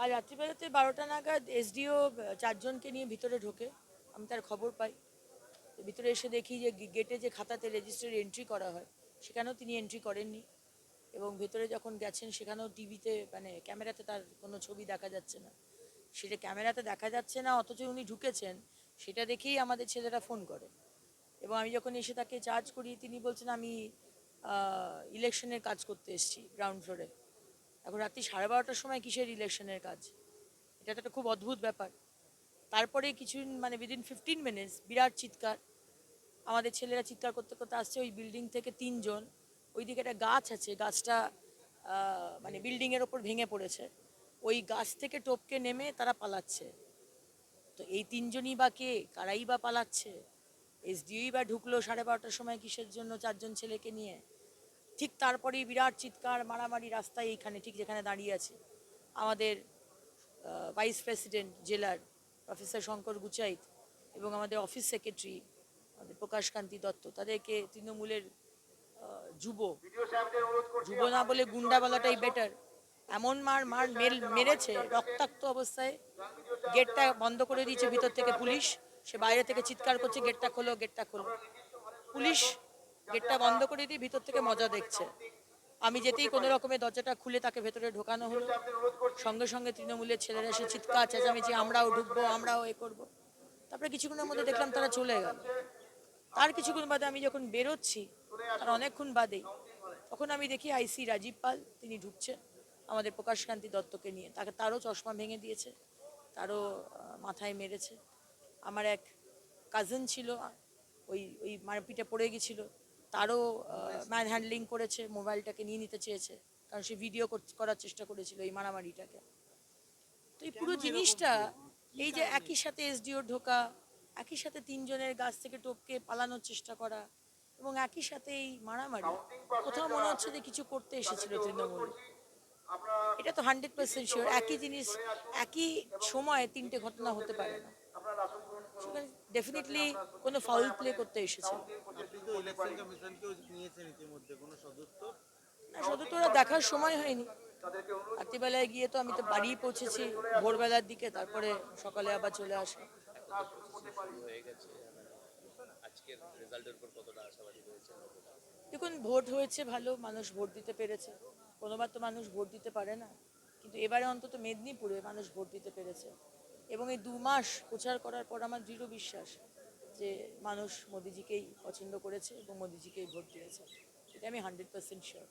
কাল রাত্রিবেলাতে বারোটা নাগাদ এসডিও চারজনকে নিয়ে ভিতরে ঢোকে। আমি তার খবর পাই। ভিতরে এসে দেখি যে গেটে যে খাতাতে রেজিস্টার এন্ট্রি করা হয়, সেখানেও তিনি এন্ট্রি করেননি। এবং ভেতরে যখন গেছেন, সেখানেও টিভিতে মানে ক্যামেরাতে তার কোনো ছবি দেখা যাচ্ছে না। সেটা ক্যামেরাতে দেখা যাচ্ছে না, অথচ উনি ঢুকেছেন, সেটা দেখেই আমাদের ছেলেরা ফোন করে। এবং আমি যখন এসে তাকে চার্জ করি, তিনি বলছেন, আমি ইলেকশনের কাজ করতে এসেছি গ্রাউন্ড ফ্লোরে এখন রাত্রি সাড়ে বারোটার সময় কিসের ইলেকশনের কাজ? এটা তো একটা খুব অদ্ভুত ব্যাপার। তারপরে কিছু মানে উইদিন ফিফটিন মিনিটস বিরাট চিৎকার। আমাদের ছেলেরা চিৎকার করতে করতে আসছে ওই বিল্ডিং থেকে তিনজন। ওইদিকে একটা গাছ আছে, গাছটা মানে বিল্ডিংয়ের ওপর ভেঙে পড়েছে। ওই গাছ থেকে টপকে নেমে তারা পালাচ্ছে। তো এই তিনজনই বা কে? কারাই বা পালাচ্ছে? এসডিওই বা ঢুকলো সাড়ে বারোটার সময় কিসের জন্য চারজন ছেলেকে নিয়ে? ঠিক তারপরেই বিরাট চিৎকার মারামারি রাস্তায় এইখানে ঠিক যেখানে দাঁড়িয়ে আছে। আমাদের ভাইস প্রেসিডেন্ট জেলার প্রফেসর শঙ্কর গুচাইত এবং আমাদের অফিস সেক্রেটারি আমাদের প্রকাশকান্তি দত্ত তাদেরকে তৃণমূলের যুব যুব না বলে গুন্ডা বলাটাই বেটার এমন মার মার মেল মেরেছে রক্তাক্ত অবস্থায়। গেটটা বন্ধ করে দিয়েছে ভিতর থেকে পুলিশ। সে বাইরে থেকে চিৎকার করছে গেটটা খোলো গেটটা খোলো। পুলিশ গেটটা বন্ধ করে দিয়ে ভিতর থেকে মজা দেখছে। আমি যেতেই কোনো রকমের দরজাটা খুলে তাকে ভেতরে ঢোকানো হলো। সঙ্গে সঙ্গে তৃণমূলের ছেলেরা এসে চিৎকার, চেঁচামেচি, আমরাও ঢুকবো, আমরাও এ করব। তারপরে কিছুক্ষণের মধ্যে দেখলাম তারা চলে গেল। তার কিছুক্ষণ বাদে আমি যখন বেরোচ্ছি, তার অনেকক্ষণ বাদেই তখন আমি দেখি আইসি রাজীব পাল, তিনি ঢুকছেন আমাদের প্রকাশকান্তি দত্তকে নিয়ে। তাকে তারও চশমা ভেঙে দিয়েছে, তারও মাথায় মেরেছে। আমার এক কাজিন ছিল, ওই ওই মারপিটে পড়ে গেছিল। তারও ম্যান হ্যান্ডলিং করেছে মোবাইলটাকে নিয়ে নিতে চেয়েছে। কারণ সে ভিডিও করার চেষ্টা করেছিল এই মারামারিটাকে। তো এই পুরো জিনিসটা এই যে একই সাথে এসডিও ঢোকা একই সাথে তিনজনের গাছ থেকে টপকে পালানোর চেষ্টা করা এবং একই সাথে এই মারামারি কোথাও মনে হচ্ছে যে কিছু করতে এসেছিল তৃণমূল। এটা তো হান্ড্রেড পার্সেন্ট শিওর একই জিনিস একই সময়ে তিনটে ঘটনা হতে পারে না। ডেফিনেটলি কোনো ফাউল প্লে করতে এসেছে। না দেখার সময় হয়নি। রাত্রিবেলায় গিয়ে তো আমি তো বাড়ি পৌঁছেছি, ভোরবেলার দিকে, তারপরে সকালে আবার চলে আসে। দেখুন, ভোট হয়েছে ভালো, মানুষ ভোট দিতে পেরেছে। কোনোবার তো মানুষ ভোট দিতে পারে না। কিন্তু এবারে অন্তত মেদিনীপুরে মানুষ ভোট দিতে পেরেছে। এবং এই দু মাস প্রচার করার পর আমার দৃঢ় বিশ্বাস যে মানুষ মোদিজিকেই পছন্দ করেছে এবং মোদিজিকেই ভোট দিয়েছে। এটা আমি হান্ড্রেড পার্সেন্ট শিওর